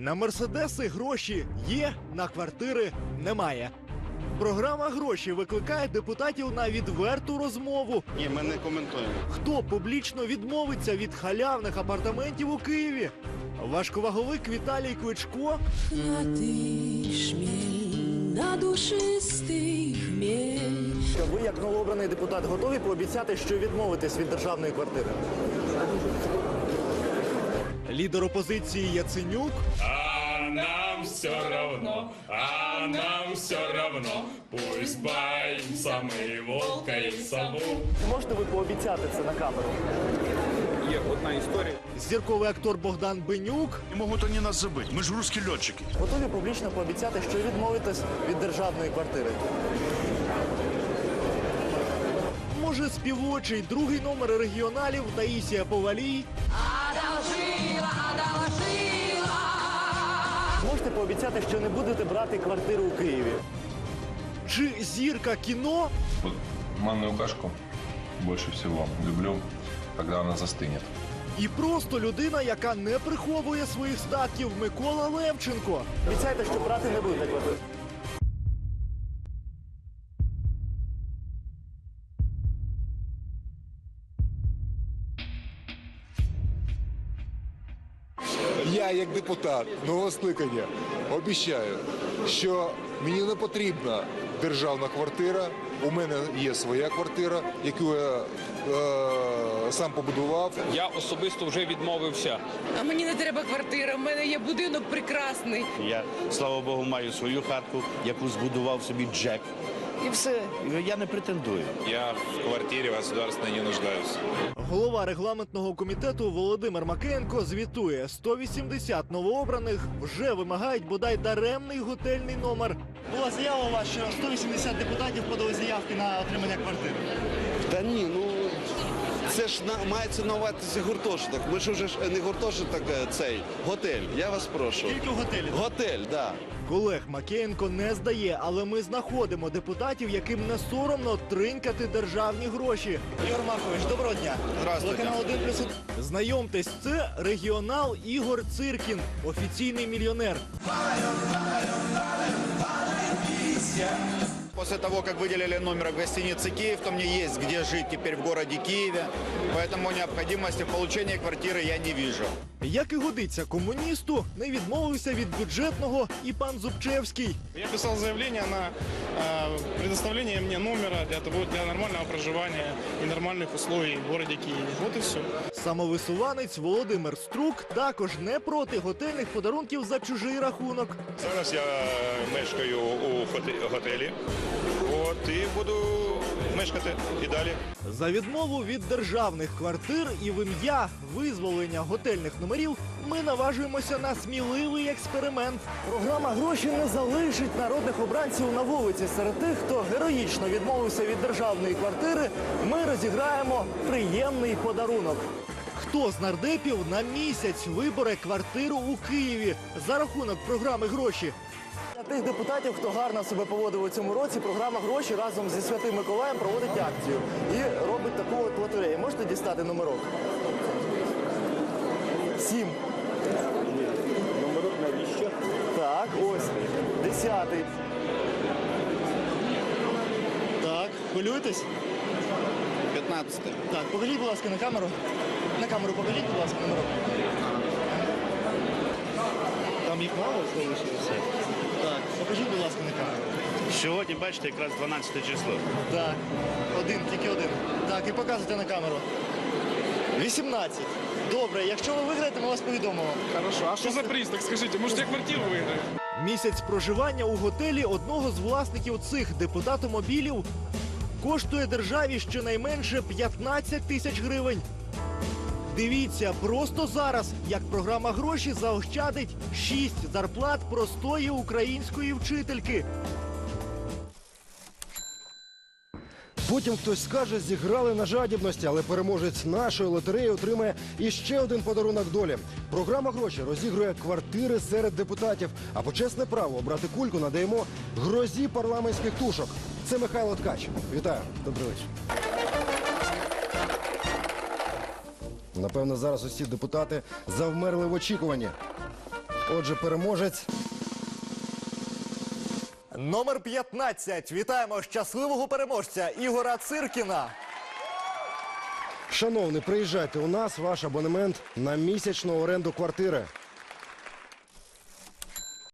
На мерседеси гроші є, на квартири немає. Програма гроші викликає депутатів на відверту розмову. Ні, ми не коментуємо. Хто публічно відмовиться від халявних апартаментів у Києві? Важковаговик Віталій Кличко А ти шміль на душистий хмель. Ви, як новообраний депутат, готові пообіцяти, що відмовитесь від державної квартири? Лідер опозиції Яценюк А нам все равно, а нам все равно. Пусть боимся мы волка и сову. можете ви пообіцяти це на камеру? Є одна історія. Зірковий актор Богдан Бенюк Не могут они нас забыть. Мы же русские летчики. готові публічно пообіцяти, що відмовитесь від державної квартири. Може, співочий другий номер регіоналів Таїсія Повалій. Можете пообіцяти, що не будете брати квартиру у Києві. Чи зірка кіно Вот манную кашку больше всего люблю, когда она застынет. і просто людина, яка не приховує своїх статків Микола Левченко. Обіцяйте, що брати не будете квартиру. Я, як депутат нового скликання, обіцяю, що мені не потрібна державна квартира. У мене є своя квартира, яку я е, сам побудував. Я особисто вже відмовився. А мені не треба квартира, в мене є будинок прекрасний. Я, слава Богу, маю свою хатку, яку збудував собі Джек. І все. Я не претендую. Я в квартирі государственной не нуждаюсь. Голова регламентного комітету Володимир Макеєнко звітує: 180 новообраних вже вимагають бодай даремний готельний номер. Була заява у вас, що 180 депутатів подали заявки на отримання квартири. Та ні, ну це ж на, мається на увазі гуртожиток. Ми ж уже ж не гуртожиток, е, цей готель. Я вас прошу. Тільки в готелі. Готель, так. Да. Колег Макеєнко не здає, але ми знаходимо депутатів, яким не соромно тринькати державні гроші. Ігор Маркович, доброго дня. Здравствуйте. Телеканал 1 плюс 1. Знайомтесь, це регіонал Ігор Циркін, офіційний мільйонер. После того, как выделили номер в гостинице «Киев», то мне есть где жить теперь в городе Киеве. Поэтому необходимости в получении квартиры я не вижу. Як і годиться комуністу, не відмовився від бюджетного і пан Зубчевський. Я писал заявление на э, предоставление мне номера для того, для нормального проживания и нормальных условий в городе Киеве. Вот и все. Самовисуванець Володимир Струк також не проти готельних подарунків за чужий рахунок. Зараз я мешкаю у готелі. І буду мешкати і далі. За відмову від державних квартир і в ім'я визволення готельних номерів ми наважуємося на сміливий експеримент. Програма гроші не залишить народних обранців на вулиці. Серед тих, хто героїчно відмовився від державної квартири, ми розіграємо приємний подарунок. Хто з нардепів на місяць вибере квартиру у Києві за рахунок програми гроші? Тих депутатів, хто гарно себе поводив у цьому році, програма гроші разом зі Святим Миколаєм проводить акцію і робить таку от лотерею. Можете дістати номерок? Сім. Номерок навіщо? Так, ось. Десятий. Так, хвилюєтесь? 15. Так, покажіть, будь ласка, на камеру. На камеру покажіть, будь ласка, номерок. Там їх мало залишилося? Так, покажіть, будь ласка, на камеру. Сьогодні, бачите, якраз 12 число. Так, один, тільки один. Так, і показуйте на камеру. 18. Добре, якщо ви виграєте, ми вас повідомимо. Хорошо. А що за приз, так скажіть, може я квартиру виграю? Місяць проживання у готелі одного з власників цих депутатомобілів коштує державі щонайменше 15 тисяч гривень. Дивіться просто зараз, як програма гроші заощадить 6 зарплат простої української вчительки. Потім хтось скаже, зіграли на жадібності, але переможець нашої лотереї отримає іще один подарунок долі. Програма гроші розігрує квартири серед депутатів. А почесне право обрати кульку надаємо грозі парламентських тушок. Це Михайло Ткач. Вітаю, добрий вечір. Напевно, зараз усі депутати завмерли в очікуванні. Отже, переможець Номер 15. Вітаємо щасливого переможця Ігора Циркіна. Шановний, приїжджайте у нас, ваш абонемент на місячну оренду квартири.